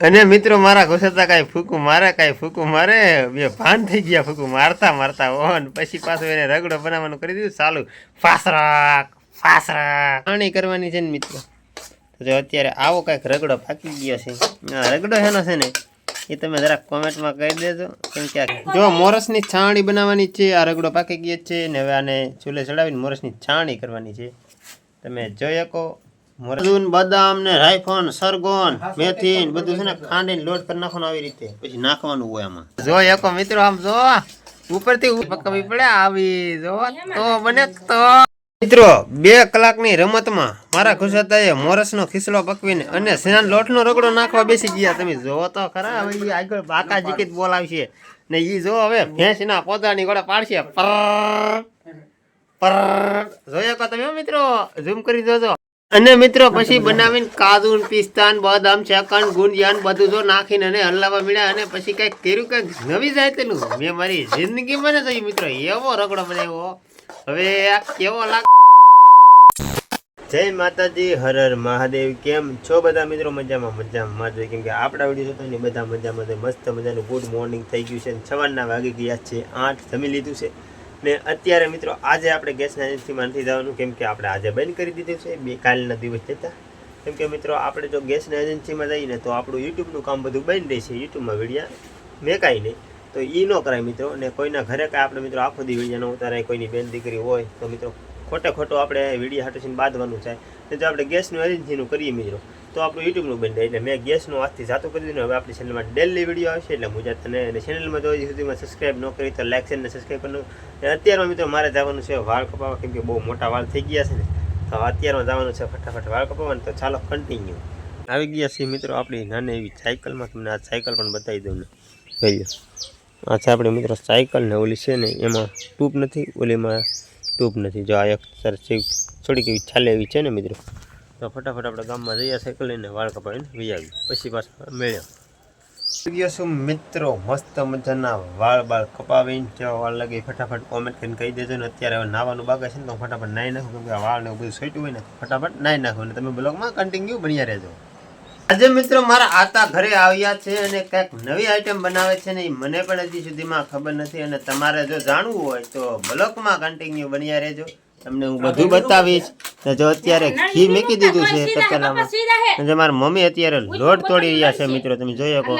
અને મિત્રો, મારા ઘુસતા કાંઈ ફૂકું મારે, કાંઈ ફૂકું મારે. બે ભાન થઈ ગયા ફૂકું, મારતા મારતા. ઓન પછી પાછું એને રગડો બનાવવાનું કરી દીધું. ચાલુ ફાસરાક ફાસરાક. પાણી કરવાની છે ને મિત્રો. જો અત્યારે આવો કાંઈક રગડો પાકી ગયો છે. રગડો હેનો છે ને, એ તમે જરાક કોમેન્ટમાં કહી દેજો, કેમ કે જો મોરસની છાણી બનાવવાની છે, આ રગડો પાકી ગયો છે ને, હવે આને ચૂલે ચડાવીને મોરસની છાણી કરવાની છે. તમે જોઈ શકો. મોરસુન બદામ ને રાયફોન સરગોન મેથી બધું છે ને ખાંડીને લોટ કરી નાખવાનું આવી રીતે. પછી નાખવાનું હોય આમાં. જો, એકો મિત્રો, આમ જો, ઉપરથી પકવી પડે આવી, જો, તો બને તો મિત્રો, બે કલાકની રમતમાં મારા ખુશાતાએ મોરસનો ખીસલો પકવીને અને સેનાન લોટનો રગડો નાખવા બેસી ગયા. તમે જોવો તો ખરા, હવે આગળ બાકા જીકીત બોલાવશે. ને એ જો હવે ભેંસના પોતાની ગોળે પાડશે. પર પર જોયો કો તમે મિત્રો, ઝૂમ કરી જોજો. અને મિત્રો, પછી બનાવીને કાજુ પિસ્તાન બદામ ચકન ગુંજિયાન બધું જો નાખીને અને હલાવા મળ્યા અને પછી કંઈક કર્યું, કંઈક નવી જાય તેનું મેં મારી જિંદગીમાં ને થયું મિત્રો. એવો રગડો બનાવ્યો. હવે આ કેવો લાગ જય માતાજી, હર હર મહાદેવ. કેમ છો બધા મિત્રો? મજામાં મજામાં. જોઈએ કેમ કે આપણા વીડિયો જોતા બધા મજામાં મસ્ત મજાનું ગુડ મોર્નિંગ થઈ ગયું છે સવારના વાગી ગયા છે આઠ. જમી લીધું છે. ને અત્યારે મિત્રો, આજે આપણે ગેસના એજન્સીમાં નથી જવાનું, કેમ કે આપણે આજે બંધ કરી દીધું છે, બે કાલના દિવસ જતા. કેમ કે મિત્રો, આપણે જો ગેસના એજન્સીમાં જઈએ ને, તો આપણું યુટ્યુબનું કામ બધું બંધ રહેશે યુટ્યુબમાં વિડીયા મેકાય નહીં. તો એ ન કરાય મિત્રો અને કોઈના ઘરે કાંઈ આપણે મિત્રો આખો દી વિડીયા ન ઉતારાય, કોઈની બેન દીકરી હોય, તો મિત્રો ખોટે ખોટો આપણે વીડિયો હાટોસીને બાંધવાનું થાય. ને જો આપણે ગેસનું એજન્સીનું કરીએ મિત્રો તો આપણું યુટ્યુબનું બંધ એટલે મેં ગેસનું આજથી જાતું કરી દીધું. હવે આપણી ચેનલમાં ડેલી વીડિયો આવશે એટલે મુજબ તને અને ચેનલમાં જો હજી સુધીમાં સબસ્ક્રાઈબ ન કરી તો લાઈક છે ને સબસ્ક્રાઈબ કરવાનું અને અત્યારમાં મિત્રો મારે જવાનું છે વાળ કપાવવા, કેમ કે બહુ મોટા વાળ થઈ ગયા છે ને. તો અત્યારમાં જવાનું છે ફટાફટ વાળ કપાવવાનું. તો ચાલો કન્ટિન્યુ આવી ગયા છીએ મિત્રો આપણી નાની એવી સાયકલમાં તમને આ સાયકલ પણ બતાવી દઉં ને. ભાઈ આ આપણી મિત્રો સાયકલ ને ઓલી છે ને, એમાં ટ્યુબ નથી, ઓલીમાં ટ્યુબ નથી. જો આ એક સરસ છોડી એવી છાલે એવી છે ને મિત્રો. તો ફટાફટ આપણે ગામમાં જઈએ સાયકલ લઈને વાળ કપાવીને વિયાવી પછી પાછા મેળ્યો. ગયો છું મિત્રો મસ્ત મજાના વાળ બાળ કપાવીને જેવા વાળ લાગે ફટાફટ કોમેન્ટ કરીને કહી દેજો ને અત્યારે હવે નાવાનું બાગે છે ને તો હું ફટાફટ નાહી નાખું કેમ કે વાળ ને એવું બધું સોટ્યું હોય ને ફટાફટ નાહી નાખું ને તમે બ્લોગમાં કન્ટિન્યુ બન્યા રહેજો. આજે મિત્રો મારા આતા ઘરે આવ્યા છે અને કંઈક નવી આઈટમ બનાવે છે ને એ મને પણ હજી સુધીમાં ખબર નથી અને તમારે જો જાણવું હોય તો બ્લોકમાં કન્ટિન્યુ બન્યા રહેજો. તમને હું બધું બતાવીશ. ને જો અત્યારે ઘી મૂકી દીધું છે તપેલામાં જે મારા મમ્મી અત્યારે લોટ તોડી રહ્યા છે મિત્રો તમે જોઈ શકો.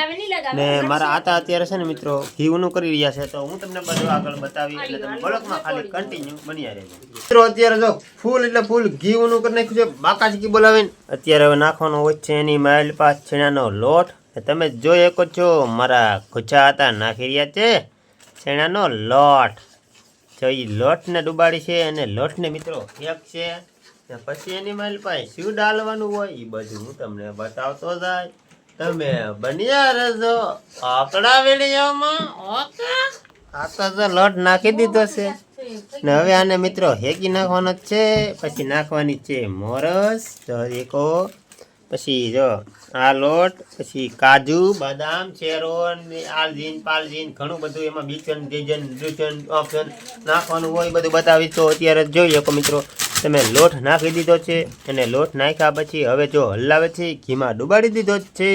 ને મારા આતા અત્યારે છે ને મિત્રો ઘી ઊનું કરી રહ્યા છે તો હું તમને બધું આગળ બતાવી એટલે તમે બ્લોકમાં ખાલી કન્ટિન્યુ બન્યા રહેજો. મિત્રો અત્યારે જો ફૂલ એટલે ફૂલ ઘી ઊનું કરી નાખ્યું છે બાકાજી બોલાવીને. અત્યારે હવે નાખવાનો હોય છે એની માઇલ પાસ છેણાનો લોટ. તમે જોઈ શકો છો મારા ખુચા હતા નાખી રહ્યા છે છેણાનો લોટ. જો એ લોટને ડુબાડી છે અને લોટને મિત્રો એક છે ને પછી એની મારી પાસે શું ડાલવાનું હોય એ બધું હું તમને બતાવતો જાય. તમે બન્યા રહેજો આપણા વિડીયોમાં, ઓકે? આ તો જો લોટ નાખી દીધો છે. ને હવે આને મિત્રો હેકી નાખવાનો છે, પછી નાખવાની છે મોરસ, તો એકો પછી જો આ લોટ, પછી કાજુ, બદામ ચેરો આલજીન પાલજીન ઘણું બધું એમાં બીચન જેજન ડ્રુચન ઓપ્શન નાખવાનું હોય બધું બતાવી તો અત્યારે જ જોઈ શકો મિત્રો, તમે લોટ નાખી દીધો છે અને લોટ નાખ્યા પછી હવે જો હલાવે છે, ઘીમાં ડુબાડી દીધો છે.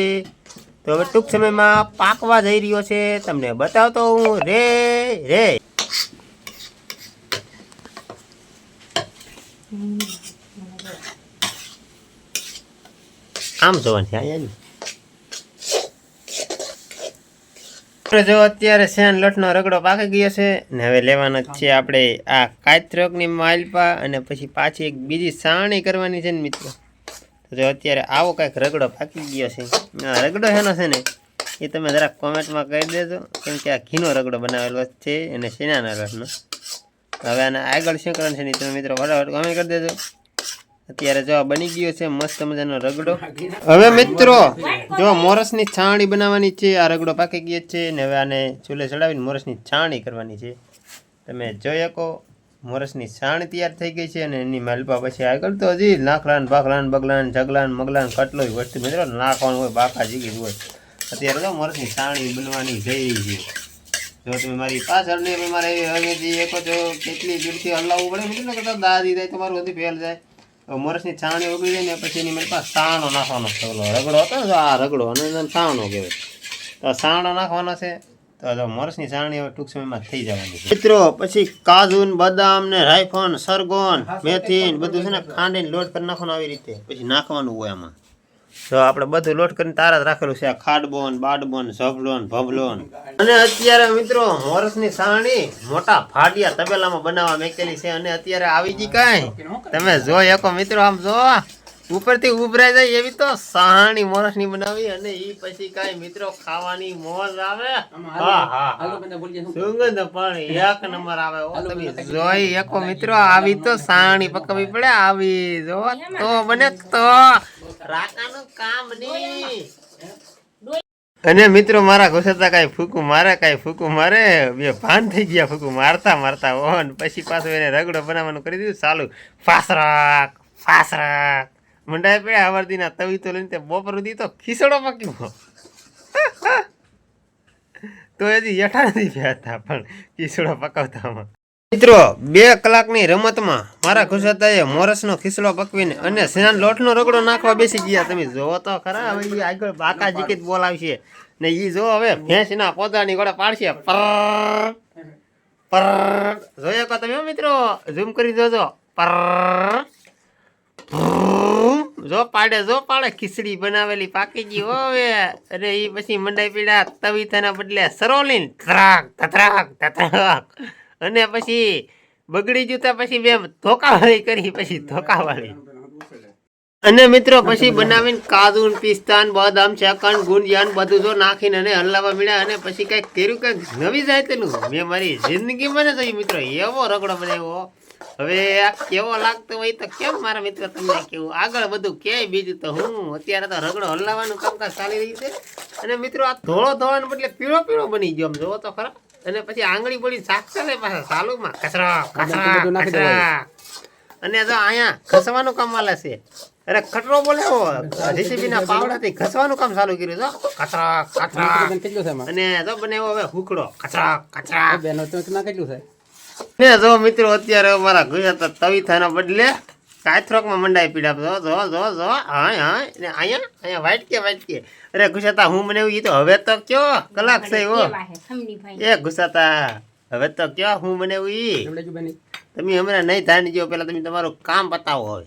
તો હવે ટૂંક સમયમાં પાકવા જઈ રહ્યો છે. તમને બતાવતો હું રે રે. આમ જોવાનું છે જો અત્યારે શેન લોટનો રગડો પાકી ગયો છે, ને હવે લેવાનો જ છે આપણે આ કાચરોકની માલપા અને પછી પાછી એક બીજી સાણી કરવાની છે ને મિત્રો. જો અત્યારે આવો કાંઈક રગડો પાકી ગયો છે. આ રગડો હેનો છે ને, એ તમે જરાક કોમેન્ટમાં કહી દેજો, કેમ કે આ ઘીનો રગડો બનાવેલો છે અને શેનાના રસનો હવે આને આગળ શું કરવાનું છે, મિત્રો? ફટાફટ કોમેન્ટ કરી દેજો. અત્યારે જો બની ગયો છે મસ્ત મજાનો રગડો. હવે મિત્રો જો મોરસની છાણી બનાવવાની છે આ રગડો પાકી ગયો છે ને હવે આને ચૂલે ચડાવીને મોરસની છાણી કરવાની છે. તમે જોઈ શકો મોરસની છાણી તૈયાર થઈ ગઈ છે અને એની માલપા પછી આગળ તો હજી નાખલાન બાખલાન બગલાન જગલાન મગલાન કટલો વસ્તુ. મિત્રો નાખવાનું હોય બાકા જીગી હોય. અત્યારે તો મોરસની છાણી બનવાની જઈ છે. જો તમે મારી પાછળ ને મારે હવે એકો છો કેટલી દૂરથી હલાવવું પડે મિત્રો ને કરતા દાદી થાય તમારું હજી ફેલ જાય. મોરસની છાણી ઉગી જાય ને પછી એની મારી પાસે સાણો નાખવાનો છે. ઓલો રગડો હતો ને તો આ રગડો અને સાણો કહેવાય. તો સાણો નાખવાનો છે તો જો મોરસની છાણી હવે ટૂંક સમયમાં થઈ જવાની છે. મિત્રો પછી કાજુ ને બદામ ને રાયફોન સરગોન મેથી બધું છે ને ખાંડીને લોટ કરી નાખવાનું આવી રીતે. પછી નાખવાનું હોય આમાં. તો આપણે બધું લોટ કરીને તારા જ રાખેલું છે. આ ખાડબોન બાડબોન ઝબલોન ભભલોન. અને અત્યારે મિત્રો મોરસની સાણી મોટા ફાડિયા તબેલામાં બનાવવા મેકેલી છે અને અત્યારે આવી ગઈ કાંઈ. તમે જો એકો મિત્રો આમ જો ઉપરથી ઉભરાઈ જાય એવી તો સાણી મોરસની બનાવી અને ઈ પછી કાંઈ મિત્રો ખાવાની મોજ આવે. હા હા સુગંધ પણ? એક નંબર આવે. ઓ તમે જોઈ એકો મિત્રો આવી તો સાણી પકવી પડે. આવી જો તો બને તો. રાકાનું અને મિત્રો, મારા ઘુસતા કાંઈ ફૂકું મારે, કાંઈ ફૂકું મારે. બે ભાન થઈ ગયા ફૂકું, મારતા મારતા. ઓન પછી પાછું એને રગડો બનાવવાનું કરી દીધું. ચાલુ. ફાસરાક ફાસરાક. મંડાય પડ્યા હવારદીના તવી તો લઈને તે બપોર સુધી તો ખીસડો પક્યો. તો હજી યઠા નથી થયા હતા પણ ખીસડો પકાવતામાં મિત્રો, બે કલાકની રમતમાં મારા ખુશાતાએ મોરસનો ખીસલો પકવીને અને સેનાન લોટનો રગડો નાખવા બેસી ગયા. તમે જોવો તો ખરા, હવે ઈ આગળ બાકા જીકીત બોલાવશે. ને એ જો હવે ભેંસના પોતાની ગોળે પાડશે. પર પર. જોયો કો તમે મિત્રો? ઝૂમ કરી જોજો. પર જો પાડે જો પાડે. ખીચડી બનાવેલી પાકી ગઈ હવે. અરે ઈ પછી મંડાઈ પીડા તવીથાના બદલે સરોલીન. ધરાક ધરાક ધરાક. અને પછી બગડી જતા પછી બે ધોકાવાળી કરી પછી ધોકાવાળી. અને મિત્રો પછી બનાવીને કાજુ પિસ્તાન બદામ શ્રીખંડ ગુંજિયાન બધું જો નાખીને અને હલાવા મળ્યા અને પછી કંઈક કર્યું કંઈક નવી જાય તેનું મેં મારી જિંદગીમાં ને તો મિત્રો. એવો રગડો બનાવ્યો. હવે આ કેવો લાગતો હોય તો કેમ મારા મિત્ર તમને કેવું? આગળ બધું કે બીજું તો હું? અત્યારે તો રગડો હલાવવાનું કામકાજ ચાલી રહ્યું છે. અને મિત્રો આ ધોળો ધોવાને બદલે પીળો પીળો બની ગયો આમ. જોવો તો ખરા. અને પછી આંગળી બોલી સાક્ષર પાછા સાલુમાં. કચરા કચરા કચરા. અને જો અહીંયા ખસવાનું કામ વાલે છે. અરે ખટરો બોલે જીસીબી ના પાવડાથી ખસવાનું કામ ચાલુ કર્યું. જો કચરા કચરા. છે અને જો બને હવે હુકડો. કચરા કચરા. બેનો તો કેટલું થાય ને જો મિત્રો અત્યારે અમારા ગુજરાત તવીથાના બદલે કાથરોકમાં મંડાઈ પીડા. જો જો જો જો હા હા ને અહીંયા અહીંયા વાઈટ કે વાઈટ કે. અરે ગુસાતા હું મને એવું તો હવે તો કયો કલાક છે હો. એ ગુસાતા હવે તો કયો હું મને એવું તમે હમણાં નહીં ધાન ગયો પેલા તમે તમારું કામ બતાવો હવે.